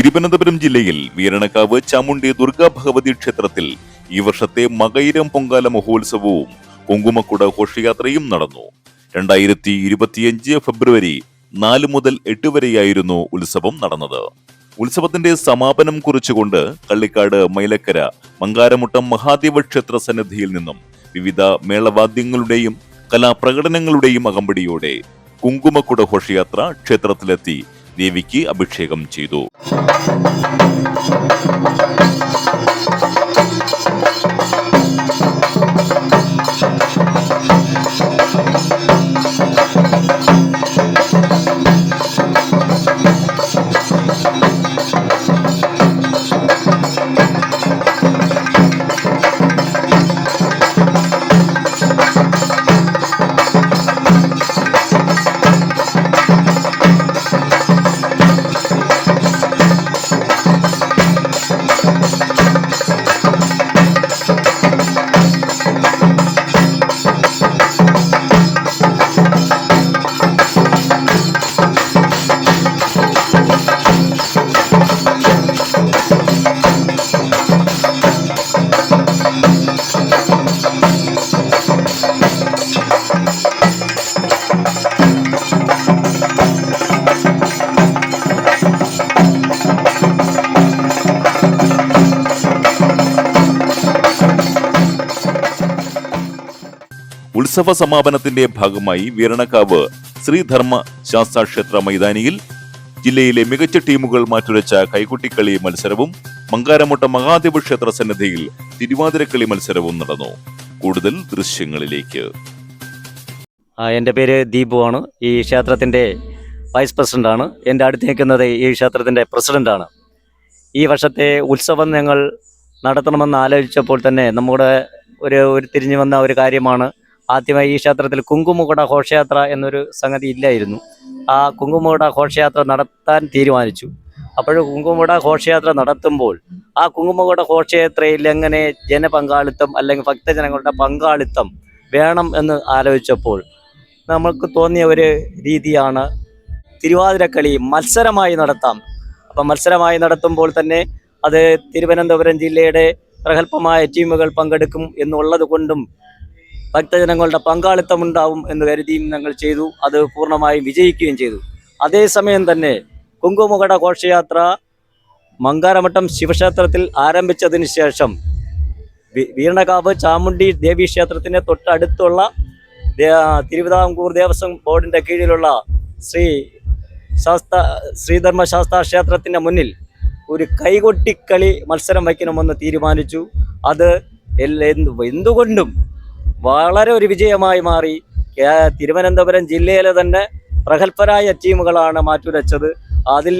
തിരുവനന്തപുരം ജില്ലയിൽ വീരണക്കാവ് ചാമുണ്ടി ദുർഗാ ഭഗവതി ക്ഷേത്രത്തിൽ ഈ വർഷത്തെ മകയിരം പൊങ്കാല മഹോത്സവവും കുങ്കുമക്കുട ഘോഷയാത്രയും നടന്നു. രണ്ടായിരത്തി ഇരുപത്തിയഞ്ച് ഫെബ്രുവരി നാല് മുതൽ എട്ട് വരെയായിരുന്നു ഉത്സവം നടന്നത്. ഉത്സവത്തിന്റെ സമാപനം കുറിച്ചുകൊണ്ട് കള്ളിക്കാട് മൈലക്കര മങ്കാരമുട്ടം മഹാദേവ ക്ഷേത്ര സന്നിധിയിൽ നിന്നും വിവിധ മേളവാദ്യങ്ങളുടെയും കലാപ്രകടനങ്ങളുടെയും അകമ്പടിയോടെ കുങ്കുമക്കുട ഘോഷയാത്ര ക്ഷേത്രത്തിലെത്തി. ദേവിക്ക് അഭിഷേകം ചെയ്തു. ഉത്സവ സമാപനത്തിന്റെ ഭാഗമായി വീരണക്കാവ് ശ്രീധർമ്മ ശാസ്താ ക്ഷേത്ര മൈതാനിയിൽ ജില്ലയിലെ മികച്ച ടീമുകൾ മാറ്റുരച്ച കൈകുട്ടിക്കളി മത്സരവും മങ്കാരമുട്ട മഹാദേവ ക്ഷേത്ര സന്നിധിയിൽ തിരുവാതിരക്കളി മത്സരവും നടന്നു. കൂടുതൽ ദൃശ്യങ്ങളിലേക്ക്. എന്റെ പേര് ദീപു ആണ്. ഈ ക്ഷേത്രത്തിന്റെ വൈസ് പ്രസിഡന്റാണ് എന്റെ അടുത്ത് നിൽക്കുന്നത് ഈ ക്ഷേത്രത്തിന്റെ പ്രസിഡന്റാണ് ഈ വർഷത്തെ ഉത്സവം ഞങ്ങൾ നടത്തണമെന്ന് ആലോചിച്ചപ്പോൾ തന്നെ നമ്മുടെ ഒരു ഒരു തിരിഞ്ഞു വന്ന ഒരു കാര്യമാണ് ആദ്യമായി ഈ ക്ഷേത്രത്തിൽ കുങ്കുമകുട ഘോഷയാത്ര എന്നൊരു സംഗതി ഇല്ലായിരുന്നു. ആ കുങ്കുമകുട ഘോഷയാത്ര നടത്താൻ തീരുമാനിച്ചു. അപ്പോൾ കുങ്കുമകുട ഘോഷയാത്ര നടത്തുമ്പോൾ ആ കുങ്കുമകുട ഘോഷയാത്രയിൽ എങ്ങനെ ജനപങ്കാളിത്തം അല്ലെങ്കിൽ ഭക്തജനങ്ങളുടെ പങ്കാളിത്തം വേണം എന്ന് ആലോചിച്ചപ്പോൾ നമ്മൾക്ക് തോന്നിയ ഒരു രീതിയാണ് തിരുവാതിരക്കളി മത്സരമായി നടത്താം. അപ്പം മത്സരമായി നടത്തുമ്പോൾ തന്നെ അത് തിരുവനന്തപുരം ജില്ലയുടെ പ്രഗത്ഭമായ ടീമുകൾ പങ്കെടുക്കും എന്നുള്ളത് കൊണ്ടും ഭക്തജനങ്ങളുടെ പങ്കാളിത്തം ഉണ്ടാവും എന്ന് കരുതിയും ഞങ്ങൾ ചെയ്തു. അത് പൂർണമായും വിജയിക്കുകയും ചെയ്തു. അതേസമയം തന്നെ കുങ്കുമകട ഘോഷയാത്ര മങ്കാരമഠം ശിവക്ഷേത്രത്തിൽ ആരംഭിച്ചതിന് ശേഷം വീണകാവ് ചാമുണ്ടി ദേവീ ക്ഷേത്രത്തിന് തൊട്ടടുത്തുള്ള തിരുവിതാംകൂർ ദേവസ്വം ബോർഡിന്റെ കീഴിലുള്ള ശ്രീ ശാസ്ത ശ്രീധർമ്മ ശാസ്താ ക്ഷേത്രത്തിന്റെ മുന്നിൽ ഒരു കൈകൊട്ടിക്കളി മത്സരം വയ്ക്കണമെന്ന് തീരുമാനിച്ചു. അത് എന്തുകൊണ്ടും വളരെ ഒരു വിജയമായി മാറി. തിരുവനന്തപുരം ജില്ലയിലെ തന്നെ പ്രഗത്ഭരായ ടീമുകളാണ് മാറ്റുരച്ചത്. അതിൽ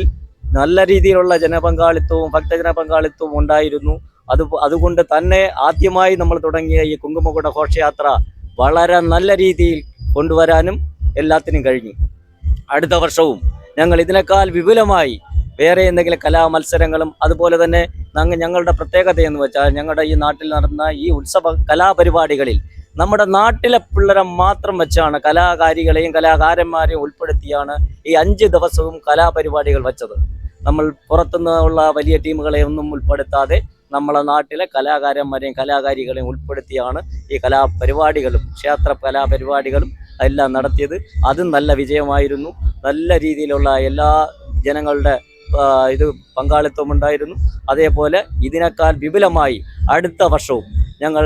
നല്ല രീതിയിലുള്ള ജനപങ്കാളിത്തവും ഭക്തജന പങ്കാളിത്തവും ഉണ്ടായിരുന്നു. അത് അതുകൊണ്ട് തന്നെ ആദ്യമായി നമ്മൾ തുടങ്ങിയ ഈ കുങ്കുമകുട ഘോഷയാത്ര വളരെ നല്ല രീതിയിൽ കൊണ്ടുവരാനും എല്ലാത്തിനും കഴിഞ്ഞു. അടുത്ത വർഷവും ഞങ്ങൾ ഇതിനേക്കാൾ വിപുലമായി വേറെ എന്തെങ്കിലും കലാമത്സരങ്ങളും അതുപോലെ തന്നെ ഞങ്ങളുടെ പ്രത്യേകത എന്ന് വെച്ചാൽ ഞങ്ങളുടെ ഈ നാട്ടിൽ നടന്ന ഈ ഉത്സവ കലാപരിപാടികളിൽ നമ്മുടെ നാട്ടിലെ പിള്ളേരെ മാത്രം വെച്ചാണ് കലാകാരികളെയും കലാകാരന്മാരെയും ഉൾപ്പെടുത്തിയാണ് ഈ അഞ്ച് ദിവസവും കലാപരിപാടികൾ വെച്ചത്. നമ്മൾ പുറത്തുനിന്നുള്ള വലിയ ടീമുകളെ ഒന്നും ഉൾപ്പെടുത്താതെ നമ്മളെ നാട്ടിലെ കലാകാരന്മാരെയും കലാകാരികളെയും ഉൾപ്പെടുത്തിയാണ് ഈ കലാപരിപാടികളും ക്ഷേത്ര കലാപരിപാടികളും എല്ലാം നടത്തിയത്. അതും നല്ല വിജയമായിരുന്നു. നല്ല രീതിയിലുള്ള എല്ലാ ജനങ്ങളുടെ ഇത് പങ്കാളിത്തമുണ്ടായിരുന്നു അതേപോലെ ഇതിനേക്കാൾ വിപുലമായി അടുത്ത വർഷവും ഞങ്ങൾ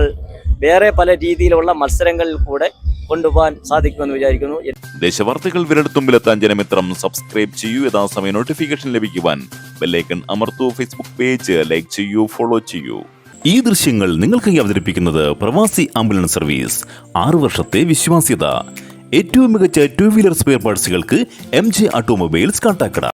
വേറെ പല രീതിയിലുള്ള മത്സരങ്ങളിൽ കൂടെ കൊണ്ടുപോകാൻ സാധിക്കുമെന്ന് വിചാരിക്കുന്നു. ദേശവാർത്തകൾ വിരൽത്തുമ്പിലെത്താൻ ജനമിത്രം സബ്സ്ക്രൈബ് ചെയ്യൂ. യഥാസമയം നോട്ടിഫിക്കേഷൻ ലഭിക്കുവാൻ ബെല്ലൈക്കൺ അമർത്തൂ. ഫേസ്ബുക്ക് പേജ് ലൈക്ക് ചെയ്യൂ ഫോളോ ചെയ്യൂ. ഈ ദൃശ്യങ്ങൾ നിങ്ങൾക്കായി അവതരിപ്പിക്കുന്നത് പ്രവാസി ആംബുലൻസ് സർവീസ്. ആറു വർഷത്തെ വിശ്വാസ്യത. ഏറ്റവും മികച്ച ടു വീലർ സ്പെയർ പാർട്സുകൾക്ക് എം ജെ ഓട്ടോമൊബൈൽസ് കാട്ടാക്കട